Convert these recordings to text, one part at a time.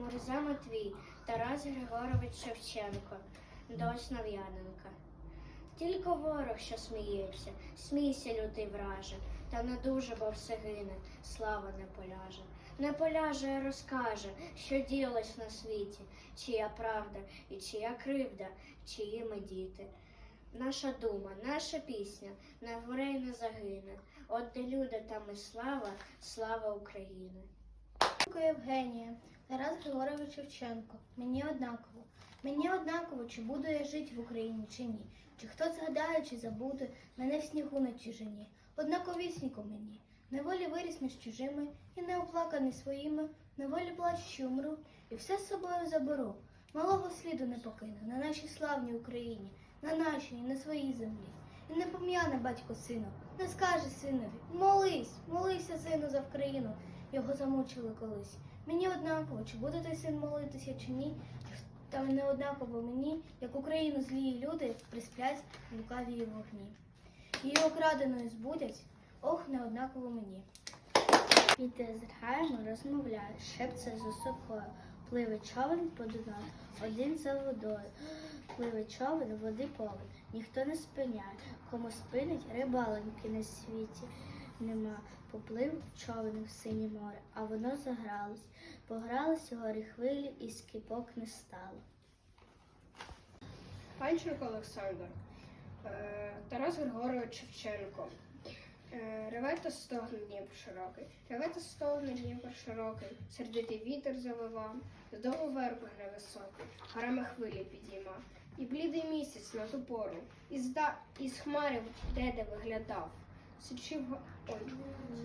Морзе Матвій, Тарас Григорович Шевченко, до Основ'яненка. Тільки ворог, що сміється, смійся, лютий враже, та не дуже, бо все гине, слава не поляже. Не поляже, а розкаже, що ділось на світі, чия правда і чия кривда, чиї ми діти. Наша дума, наша пісня, на горей не загине. От де люди, там і слава, слава України. Євгенія, Тарас Григорович Шевченко. Мені однаково. Мені однаково, чи буду я жити в Україні, чи ні. Чи хто згадає, чи забуде мене в снігу на чужині. Однаковісніко мені. Неволі виріс між чужими і не оплаканий своїми, неволі плачу, що умру, і все з собою заберу. Малого сліду не покину на нашій славній Україні, на нашій, на своїй землі. І не пом'яне батько сину, не скаже синові, молись, молися, сину, за Вкраїну. Його замучили колись. Мені однаково, чи буде той син молитися, чи ні. Та не однаково мені, як Україну злії люди присплять в лукавій вогні. Її окраденою збудять, ох, не однаково мені. Іде з гаєм, розмовляє, шепце з осокою. Пливе човен по Дунаю, один за водою. Пливе човен, води повен, ніхто не спиняє. Кому спинить, рибаленьки на світі нема. Поплив човен в синє море, а воно загралось. Погралися горі хвилі, і скипок не стало. Панченко Олександр, е, Тарас Григорович Шевченко. Е, Реве та стогне Дніпр широкий, реве та стогне Дніпр широкий, сердитий вітер завива, здолу верби гне високий, горами хвилі підійма, і блідий місяць на ту пору, із, да, із хмарів деде виглядав, го- ой,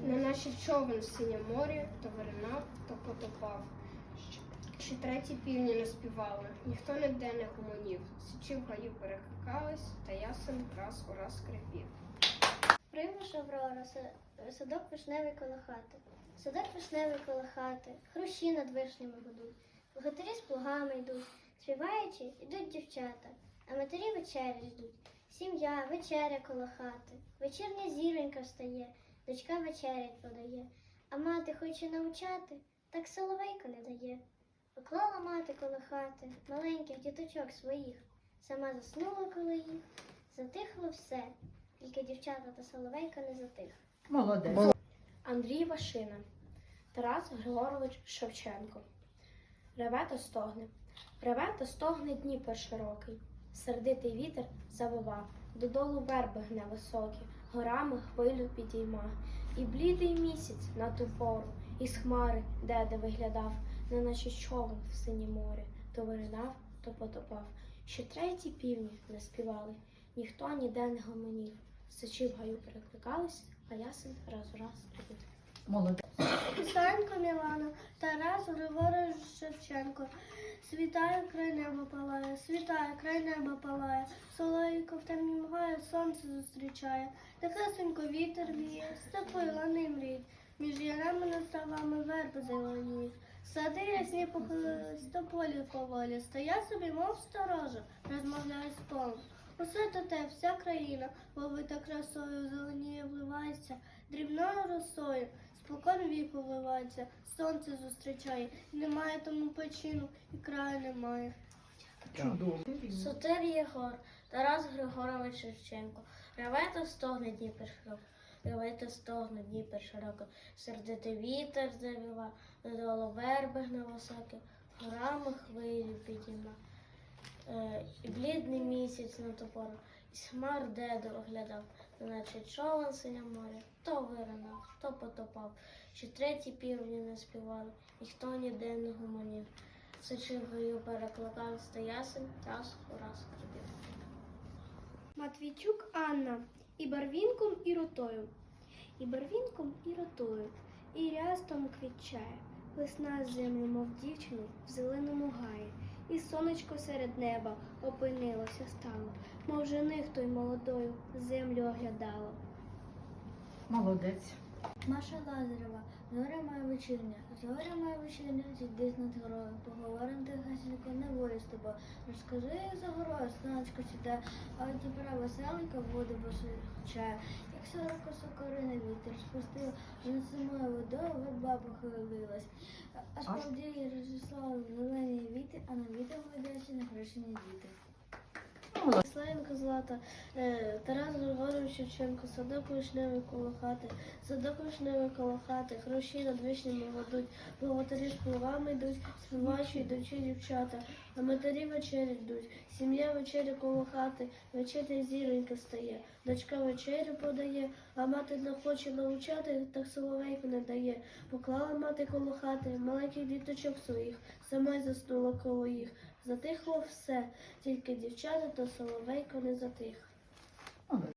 на наші човен в синє морі, то виринав, то потопав. Ще треті півні не співали, ніхто ніде не гомонів. Січі в гаю перекликались, та ясен раз у раз скрипів. Приймеш Аврора, садок вишневий коло хати, садок вишневий коло хати, хрущі над вишнями гудуть, богатирі з плугами йдуть, співаючи, йдуть дівчата, а матері вечері ждуть. Сім'я, вечеря коло хати, вечірня зіронька встає, дочка вечерять подає, а мати хоче навчати, так соловейко не дає. Поклала мати коло хати маленьких діточок своїх, сама заснула коло їх, затихло все, тільки дівчата та соловейка не затих. Молодець. Андрій Вашина, Тарас Григорович Шевченко. Реве та стогне. Реве та стогне Дніпер широкий. Сердитий вітер завива, додолу верби гне високі, горами хвилю підійма. І блідий місяць на ту пору, із хмари деде виглядав, не наче човен в синє море, то виринав, то потопав. Ще треті півні не співали, ніхто ніде не гомонів. Сичі в гаю перекликались, а ясен раз у раз прибіг. Молодець. Писанко Мілана, Тарас Григорович Шевченко. Світає, край неба палає, світає, край неба палає, соловейко в темні мгає, сонце зустрічає, тихесенько вітер віє, степи лани мріють, між ярами над ставами верби зеленіють. Сади ясні до полі поволі, стоя собі, мов сторожа, розмовляє з полем. Усе то те, вся країна, ловита красою, зеленіє, вливається, дрібною росою, спокон віку вливається, сонце зустрічає, немає тому печину, і краю немає. Чудово. Сотир Єгор, Тарас Григорович Шевченко. Реве та стогне Дніпер широко. Реве та стогне Дніпер широко. Сердитий вітер завіва, додолу верби гне високе, горами хвилю підійма. Е, і блідний місяць на ту пору, із хмар деду оглядав, неначе човен синя море, то виринав, то потопав. Ще треті півні не співали, ніхто ніде не гуманів. Сичигою перекликав ясен, раз у раз прибіг. Матвійчук Анна і барвінком, і ротою, і барвінком, і ротою, і рястом квітчає. Весна з землю, мов дівчину, в зеленому гаї, і сонечко серед неба опинилося стало, мов жених той молодою землю оглядало. Молодець. Маша Лазарева, зоря моя вечірня, зоря моя вечірня, зійди з над горою, поговорим тихесенько, не волі з тобою. Розкажи, як за горою, сонечко сіде, а от Дніпра веселенька воду посичає. Як сорока сокорина вітер спустила, над самою водою верба похилилась. А справді розіслали зелені віти, а на вітер ведеться нехрещені діти. Славенко Злата, е, Тарас Григорович Шевченко, садок вишневий коло хати, садок вишневий коло хати, хрущі над вишнями годуть, богатирі з плугами йдуть, співаючи йдучи дівчата, а матері вечері йдуть, сім'я вечері коло хати, вечеря зіронька стає, дочка вечерю подає, а мати не хоче навчати, так соловейку не дає. Поклала мати коло хати маленьких діточок своїх, сама й заснула коло їх. Затихло все, тільки дівчата та соловейко не затих. Молодець.